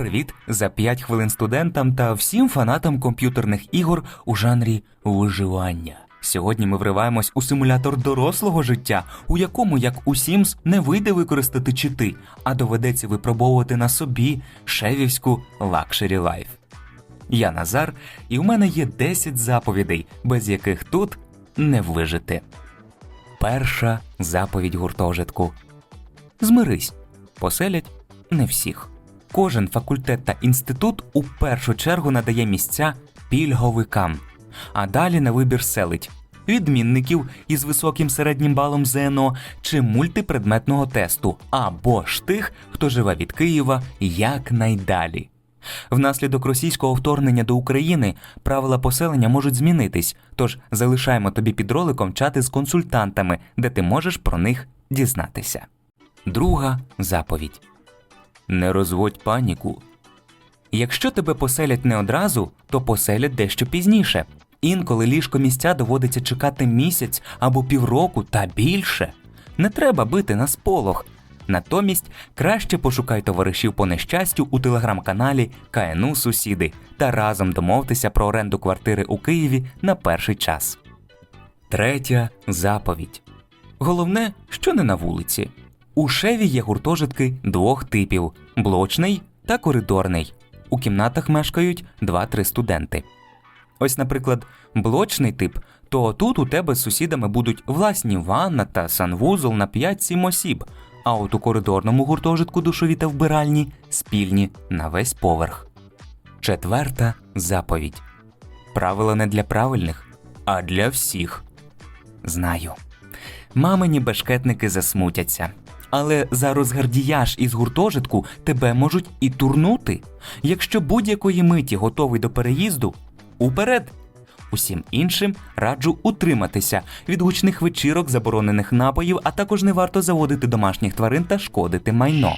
Привіт за 5 хвилин студентам та всім фанатам комп'ютерних ігор у жанрі виживання. Сьогодні ми вриваємось у симулятор дорослого життя, у якому, як у Sims, не вийде використати чити, а доведеться випробовувати на собі шевівську лакшері лайф. Я Назар, і у мене є 10 заповідей, без яких тут не вижити. Перша заповідь гуртожитку. Змирись, поселять не всіх. Кожен факультет та інститут у першу чергу надає місця пільговикам, а далі на вибір селить відмінників із високим середнім балом ЗНО чи мультипредметного тесту, або ж тих, хто живе від Києва якнайдалі. Внаслідок російського вторгнення до України правила поселення можуть змінитись, тож залишаємо тобі під роликом чати з консультантами, де ти можеш про них дізнатися. Друга заповідь. Не розводь паніку. Якщо тебе поселять не одразу, то поселять дещо пізніше. Інколи ліжко місця доводиться чекати місяць або півроку та більше. Не треба бити на сполох. Натомість краще пошукай товаришів по нещастю у телеграм-каналі КНУ Сусіди та разом домовтеся про оренду квартири у Києві на перший час. Третя заповідь. Головне, що не на вулиці. У шеві є гуртожитки двох типів: блочний та коридорний. У кімнатах мешкають 2-3 студенти. Ось, наприклад, блочний тип, то тут у тебе з сусідами будуть власні ванна та санвузол на 5-7 осіб, а от у коридорному гуртожитку душові та вбиральні спільні на весь поверх. Четверта заповідь. Правило не для правильних, а для всіх. Знаю. Мамині бешкетники засмутяться. Але за розгардіяж із гуртожитку тебе можуть і турнути. Якщо будь-якої миті готовий до переїзду, уперед. Усім іншим раджу утриматися від гучних вечірок, заборонених напоїв, а також не варто заводити домашніх тварин та шкодити майно.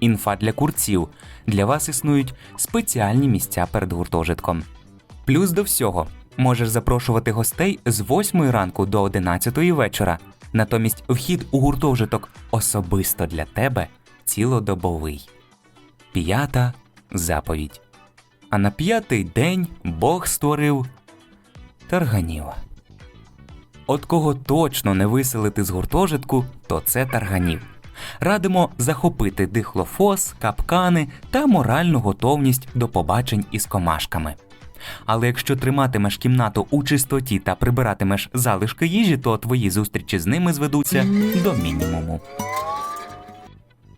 Інфа для курців. Для вас існують спеціальні місця перед гуртожитком. Плюс до всього можеш запрошувати гостей з 8 ранку до 11 вечора. Натомість вхід у гуртожиток особисто для тебе цілодобовий. П'ята заповідь. А на п'ятий день Бог створив тарганів. От кого точно не виселити з гуртожитку, то це тарганів. Радимо захопити дихлофос, капкани та моральну готовність до побачень із комашками. Але якщо триматимеш кімнату у чистоті та прибиратимеш залишки їжі, то твої зустрічі з ними зведуться до мінімуму.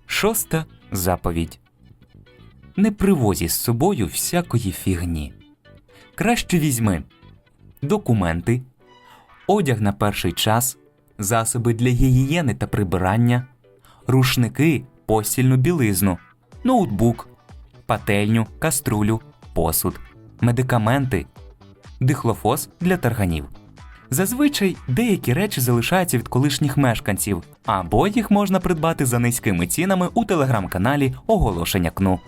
Шоста заповідь. Не привозі з собою всякої фігні. Краще візьми документи, одяг на перший час, засоби для гігієни та прибирання, рушники, постільну білизну, ноутбук, пательню, каструлю, посуд, медикаменти, дихлофос для тарганів. Зазвичай деякі речі залишаються від колишніх мешканців, або їх можна придбати за низькими цінами у телеграм-каналі Оголошення КНУ.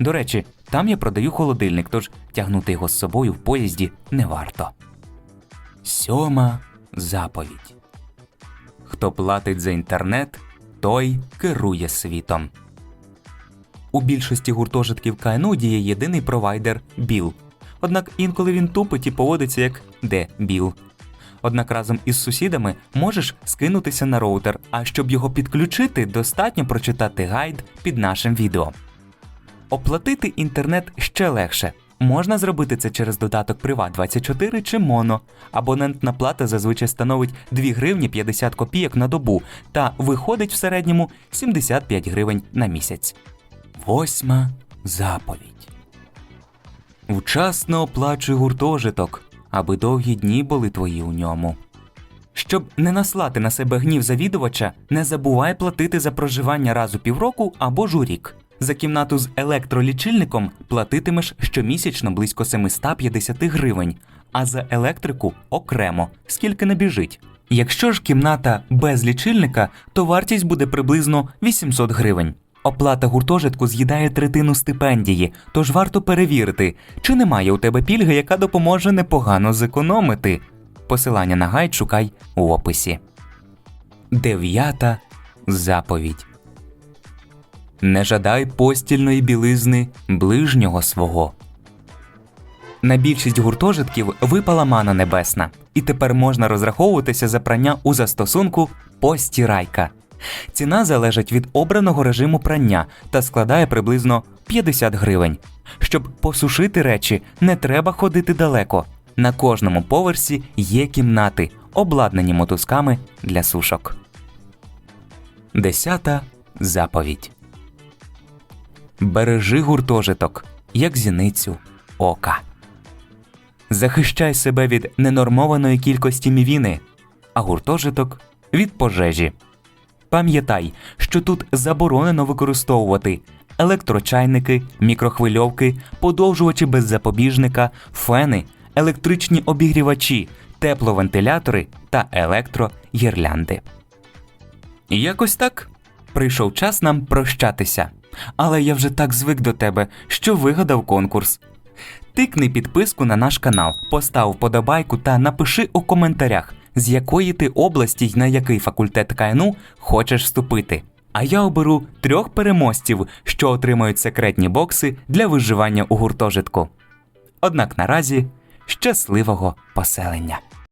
До речі, там я продаю холодильник, тож тягнути його з собою в поїзді не варто. Сьома заповідь. Хто платить за інтернет, той керує світом. У більшості гуртожитків КНУ діє єдиний провайдер БІЛ. Однак інколи він тупить і поводиться як де БІЛ. Однак разом із сусідами можеш скинутися на роутер, а щоб його підключити, достатньо прочитати гайд під нашим відео. Оплатити інтернет ще легше. Можна зробити це через додаток Privat24 чи Mono. Абонентна плата зазвичай становить 2 гривні 50 копійок на добу та виходить в середньому 75 гривень на місяць. Восьма заповідь. Вчасно оплачуй гуртожиток, аби довгі дні були твої у ньому. Щоб не наслати на себе гнів завідувача, не забувай платити за проживання раз у півроку або ж у рік. За кімнату з електролічильником платитимеш щомісячно близько 750 гривень, а за електрику окремо, скільки не біжить. Якщо ж кімната без лічильника, то вартість буде приблизно 800 гривень. Оплата гуртожитку з'їдає третину стипендії, тож варто перевірити, чи немає у тебе пільги, яка допоможе непогано зекономити. Посилання на гайд шукай у описі. Дев'ята заповідь. Не жадай постільної білизни ближнього свого. На більшість гуртожитків випала мана небесна, і тепер можна розраховуватися за прання у застосунку постірайка. Ціна залежить від обраного режиму прання та складає приблизно 50 гривень. Щоб посушити речі, не треба ходити далеко. На кожному поверсі є кімнати, обладнані мотузками для сушок. Десята заповідь. Бережи гуртожиток, як зіницю ока. Захищай себе від ненормованої кількості мівіни, а гуртожиток від пожежі. Пам'ятай, що тут заборонено використовувати електрочайники, мікрохвильовки, подовжувачі без запобіжника, фени, електричні обігрівачі, тепловентилятори та електрогірлянди. Якось так. Прийшов час нам прощатися. Але я вже так звик до тебе, що вигадав конкурс. Тикни підписку на наш канал, постав вподобайку та напиши у коментарях, з якої ти області й на який факультет КНУ хочеш вступити. А я оберу трьох переможців, що отримають секретні бокси для виживання у гуртожитку. Однак наразі щасливого поселення!